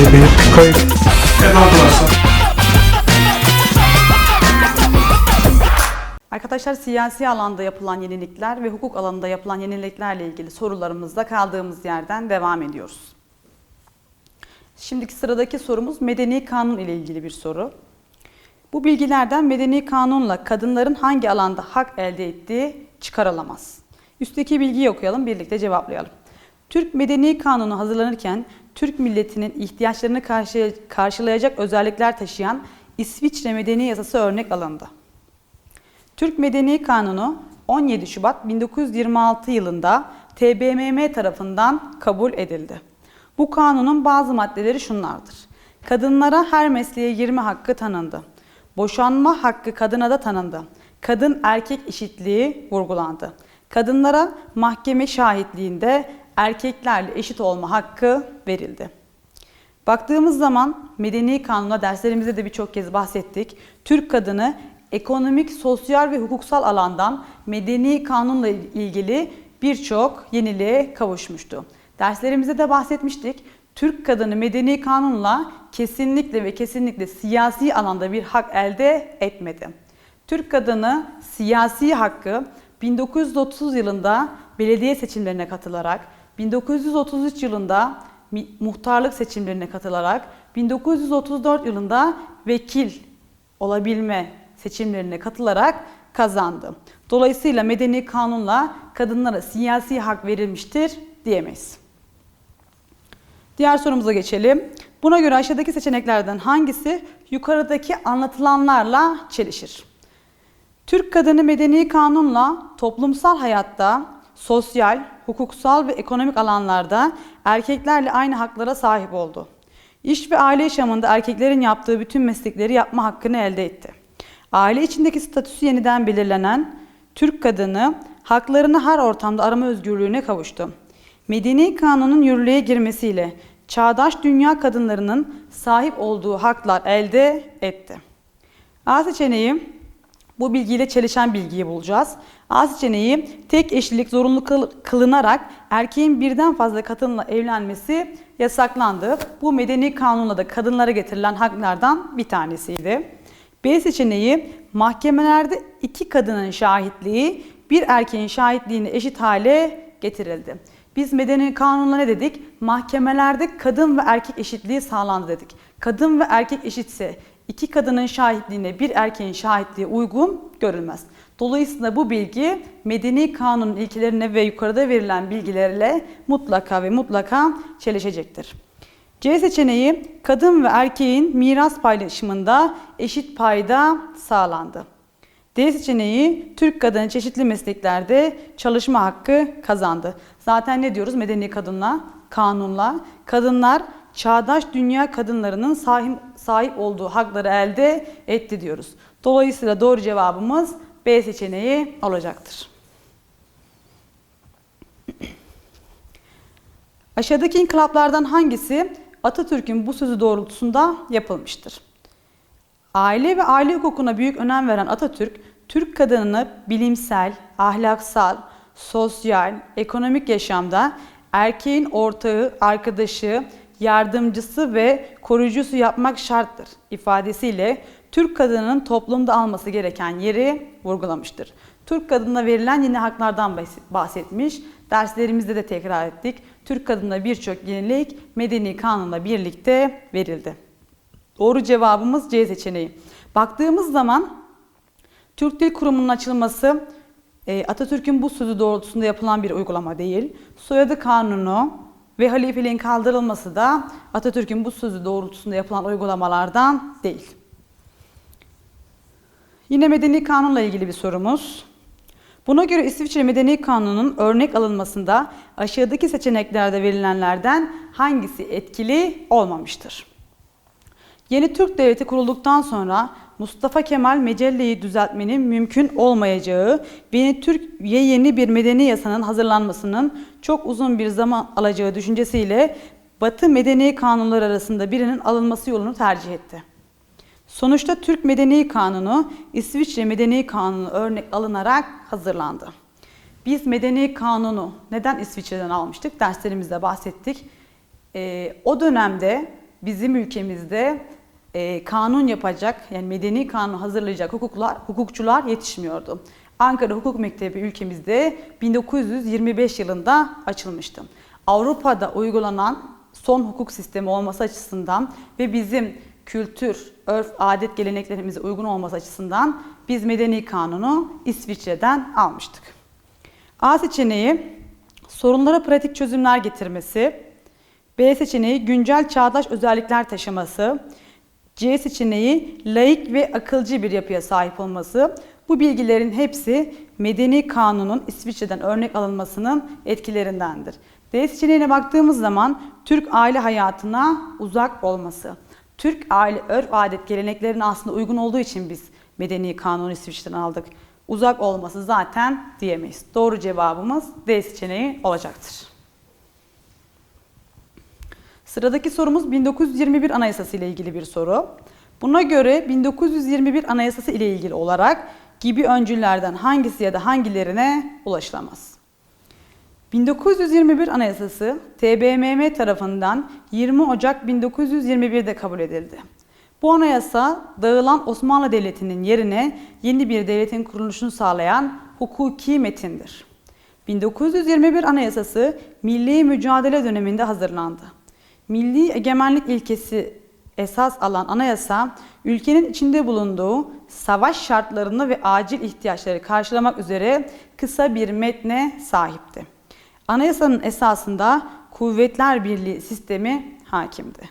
bir kayıt. Evet arkadaşlar. Arkadaşlar siyasi alanda yapılan yenilikler ve hukuk alanında yapılan yeniliklerle ilgili sorularımızda kaldığımız yerden devam ediyoruz. Şimdiki sıradaki sorumuz medeni kanun ile ilgili bir soru. Bu bilgilerden medeni kanunla kadınların hangi alanda hak elde ettiği çıkarılamaz. Üstteki bilgiyi okuyalım, birlikte cevaplayalım. Türk Medeni Kanunu hazırlanırken Türk milletinin ihtiyaçlarını karşı- karşılayacak özellikler taşıyan İsviçre Medeni Yasası örnek alındı. Türk Medeni Kanunu 17 Şubat 1926 yılında TBMM tarafından kabul edildi. Bu kanunun bazı maddeleri şunlardır. Kadınlara her mesleğe girme hakkı tanındı. Boşanma hakkı kadına da tanındı. Kadın erkek eşitliği vurgulandı. Kadınlara mahkeme şahitliğinde erkeklerle eşit olma hakkı verildi. Baktığımız zaman medeni kanuna derslerimizde de birçok kez bahsettik. Türk kadını ekonomik, sosyal ve hukuksal alandan medeni kanunla ilgili birçok yeniliğe kavuşmuştu. Derslerimizde de bahsetmiştik. Türk kadını medeni kanunla kesinlikle ve kesinlikle siyasi alanda bir hak elde etmedi. Türk kadını siyasi hakkı 1930 yılında belediye seçimlerine katılarak, 1933 yılında muhtarlık seçimlerine katılarak, 1934 yılında vekil olabilme seçimlerine katılarak kazandı. Dolayısıyla medeni kanunla kadınlara siyasi hak verilmiştir diyemeyiz. Diğer sorumuza geçelim. Buna göre aşağıdaki seçeneklerden hangisi yukarıdaki anlatılanlarla çelişir? Türk kadını medeni kanunla toplumsal hayatta sosyal, hukuksal ve ekonomik alanlarda erkeklerle aynı haklara sahip oldu. İş ve aile yaşamında erkeklerin yaptığı bütün meslekleri yapma hakkını elde etti. Aile içindeki statüsü yeniden belirlenen Türk kadını haklarını her ortamda arama özgürlüğüne kavuştu. Medeni kanunun yürürlüğe girmesiyle çağdaş dünya kadınlarının sahip olduğu haklar elde etti. A seçeneği bu bilgiyle çelişen bilgiyi bulacağız. A seçeneği tek eşlilik zorunlu kıl- kılınarak erkeğin birden fazla kadınla evlenmesi yasaklandı. Bu medeni kanunla da kadınlara getirilen haklardan bir tanesiydi. B seçeneği mahkemelerde iki kadının şahitliği bir erkeğin şahitliğine eşit hale getirildi. Biz medeni kanunla ne dedik? Mahkemelerde kadın ve erkek eşitliği sağlandı dedik. Kadın ve erkek eşitse iki kadının şahitliğine bir erkeğin şahitliği uygun görülmez. Dolayısıyla bu bilgi medeni kanunun ilkelerine ve yukarıda verilen bilgilerle mutlaka ve mutlaka çelişecektir. C seçeneği kadın ve erkeğin miras paylaşımında eşit payda sağlandı. D seçeneği Türk kadını çeşitli mesleklerde çalışma hakkı kazandı. Zaten ne diyoruz medeni kadınla, kanunla? Kadınlar çağdaş dünya kadınlarının sahip, sahip olduğu hakları elde etti diyoruz. Dolayısıyla doğru cevabımız B seçeneği olacaktır. Aşağıdaki inkılaplardan hangisi Atatürk'ün bu sözü doğrultusunda yapılmıştır? Aile ve aile hukukuna büyük önem veren Atatürk, Türk kadınını bilimsel, ahlaksal, sosyal, ekonomik yaşamda erkeğin ortağı, arkadaşı, yardımcısı ve koruyucusu yapmak şarttır ifadesiyle Türk kadınının toplumda alması gereken yeri vurgulamıştır. Türk kadınına verilen yeni haklardan bahsetmiş. Derslerimizde de tekrar ettik. Türk kadınına birçok yenilik medeni kanunla birlikte verildi. Doğru cevabımız C seçeneği. Baktığımız zaman Türk Dil Kurumu'nun açılması e, Atatürk'ün bu sözü doğrultusunda yapılan bir uygulama değil. Soyadı kanunu ve halifeliğin kaldırılması da Atatürk'ün bu sözü doğrultusunda yapılan uygulamalardan değil. Yine medeni kanunla ilgili bir sorumuz. Buna göre İsviçre Medeni Kanunu'nun örnek alınmasında aşağıdaki seçeneklerde verilenlerden hangisi etkili olmamıştır? Yeni Türk Devleti kurulduktan sonra Mustafa Kemal Mecelle'yi düzeltmenin mümkün olmayacağı ve yeni Türkiye yeni bir medeni yasanın hazırlanmasının çok uzun bir zaman alacağı düşüncesiyle Batı medeni kanunları arasında birinin alınması yolunu tercih etti. Sonuçta Türk Medeni Kanunu İsviçre Medeni Kanunu örnek alınarak hazırlandı. Biz Medeni Kanunu neden İsviçre'den almıştık? Derslerimizde bahsettik. Ee, o dönemde bizim ülkemizde e, kanun yapacak, yani medeni kanun hazırlayacak hukuklar, hukukçular yetişmiyordu. Ankara Hukuk Mektebi ülkemizde 1925 yılında açılmıştı. Avrupa'da uygulanan son hukuk sistemi olması açısından ve bizim kültür, örf, adet, geleneklerimize uygun olması açısından biz medeni kanunu İsviçre'den almıştık. A seçeneği sorunlara pratik çözümler getirmesi. B seçeneği güncel çağdaş özellikler taşıması. C seçeneği laik ve akılcı bir yapıya sahip olması. Bu bilgilerin hepsi medeni kanunun İsviçre'den örnek alınmasının etkilerindendir. D seçeneğine baktığımız zaman Türk aile hayatına uzak olması. Türk aile örf adet geleneklerine aslında uygun olduğu için biz medeni kanunu İsviçre'den aldık. Uzak olması zaten diyemeyiz. Doğru cevabımız D seçeneği olacaktır. Sıradaki sorumuz 1921 Anayasası ile ilgili bir soru. Buna göre 1921 Anayasası ile ilgili olarak gibi öncüllerden hangisi ya da hangilerine ulaşılamaz? 1921 Anayasası TBMM tarafından 20 Ocak 1921'de kabul edildi. Bu anayasa dağılan Osmanlı Devleti'nin yerine yeni bir devletin kuruluşunu sağlayan hukuki metindir. 1921 Anayasası milli mücadele döneminde hazırlandı. Milli egemenlik ilkesi esas alan anayasa, ülkenin içinde bulunduğu savaş şartlarını ve acil ihtiyaçları karşılamak üzere kısa bir metne sahipti. Anayasanın esasında Kuvvetler Birliği sistemi hakimdi.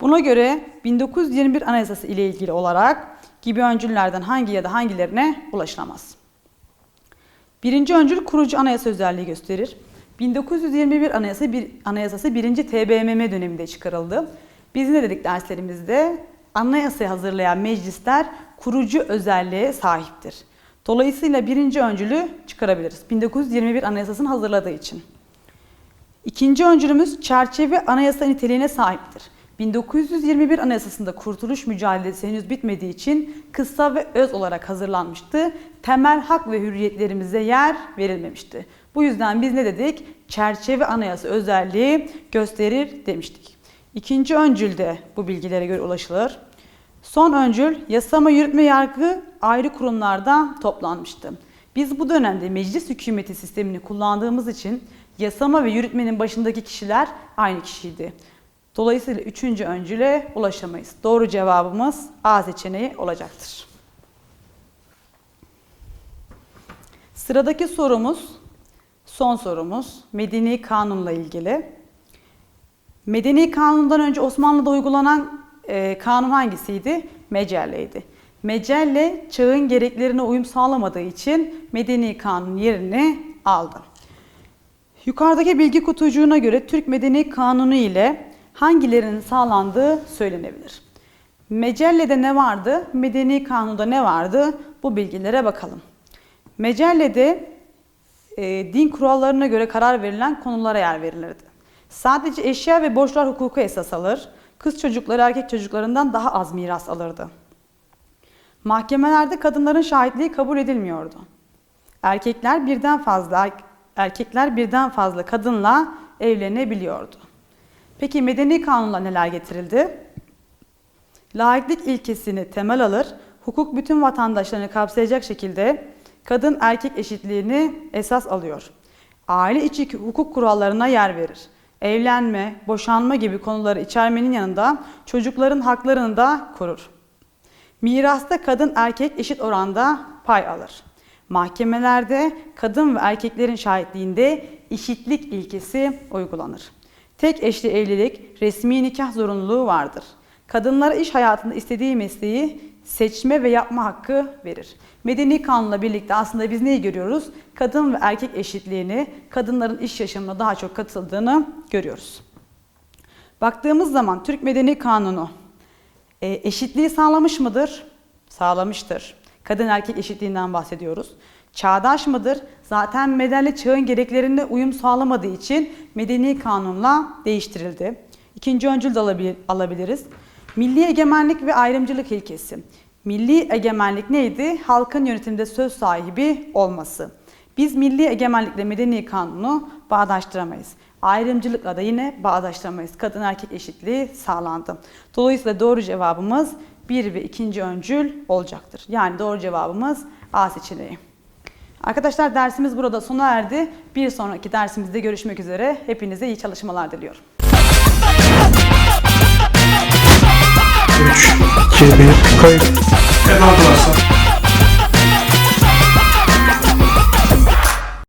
Buna göre 1921 Anayasası ile ilgili olarak gibi öncüllerden hangi ya da hangilerine ulaşılamaz. Birinci öncül kurucu anayasa özelliği gösterir. 1921 Anayasa bir, Anayasası 1. TBMM döneminde çıkarıldı. Biz ne dedik derslerimizde? Anayasayı hazırlayan meclisler kurucu özelliğe sahiptir. Dolayısıyla birinci öncülü çıkarabiliriz. 1921 Anayasası'nı hazırladığı için. İkinci öncülümüz çerçeve anayasa niteliğine sahiptir. 1921 Anayasası'nda kurtuluş mücadelesi henüz bitmediği için kısa ve öz olarak hazırlanmıştı. Temel hak ve hürriyetlerimize yer verilmemişti. Bu yüzden biz ne dedik? Çerçeve anayasa özelliği gösterir demiştik. İkinci öncülde bu bilgilere göre ulaşılır. Son öncül yasama yürütme yargı ayrı kurumlarda toplanmıştı. Biz bu dönemde meclis hükümeti sistemini kullandığımız için yasama ve yürütmenin başındaki kişiler aynı kişiydi. Dolayısıyla üçüncü öncüle ulaşamayız. Doğru cevabımız A seçeneği olacaktır. Sıradaki sorumuz, son sorumuz Medeni Kanun'la ilgili. Medeni Kanun'dan önce Osmanlı'da uygulanan e, kanun hangisiydi? Mecelle'ydi. Mecelle çağın gereklerine uyum sağlamadığı için Medeni Kanun yerini aldı. Yukarıdaki bilgi kutucuğuna göre Türk Medeni Kanunu ile hangilerinin sağlandığı söylenebilir. Mecelle'de ne vardı? Medeni Kanun'da ne vardı? Bu bilgilere bakalım. Mecelle'de e, din kurallarına göre karar verilen konulara yer verilirdi. Sadece eşya ve borçlar hukuku esas alır. Kız çocukları erkek çocuklarından daha az miras alırdı. Mahkemelerde kadınların şahitliği kabul edilmiyordu. Erkekler birden fazla erkekler birden fazla kadınla evlenebiliyordu. Peki medeni kanunla neler getirildi? Laiklik ilkesini temel alır, hukuk bütün vatandaşlarını kapsayacak şekilde kadın erkek eşitliğini esas alıyor. Aile içi hukuk kurallarına yer verir. Evlenme, boşanma gibi konuları içermenin yanında çocukların haklarını da korur. Mirasta kadın erkek eşit oranda pay alır. Mahkemelerde kadın ve erkeklerin şahitliğinde eşitlik ilkesi uygulanır. Tek eşli evlilik, resmi nikah zorunluluğu vardır. Kadınlara iş hayatında istediği mesleği seçme ve yapma hakkı verir. Medeni kanunla birlikte aslında biz neyi görüyoruz? Kadın ve erkek eşitliğini, kadınların iş yaşamına daha çok katıldığını görüyoruz. Baktığımız zaman Türk Medeni Kanunu e, eşitliği sağlamış mıdır? Sağlamıştır. Kadın erkek eşitliğinden bahsediyoruz. Çağdaş mıdır? Zaten medeni çağın gereklerine uyum sağlamadığı için medeni kanunla değiştirildi. İkinci öncül de alabiliriz. Milli egemenlik ve ayrımcılık ilkesi. Milli egemenlik neydi? Halkın yönetimde söz sahibi olması. Biz milli egemenlikle medeni kanunu bağdaştıramayız. Ayrımcılıkla da yine bağdaştıramayız. Kadın erkek eşitliği sağlandı. Dolayısıyla doğru cevabımız 1 ve 2. öncül olacaktır. Yani doğru cevabımız A seçeneği. Arkadaşlar dersimiz burada sona erdi. Bir sonraki dersimizde görüşmek üzere. Hepinize iyi çalışmalar diliyorum. 3, 2, 1, kayıt. Evet arkadaşlar.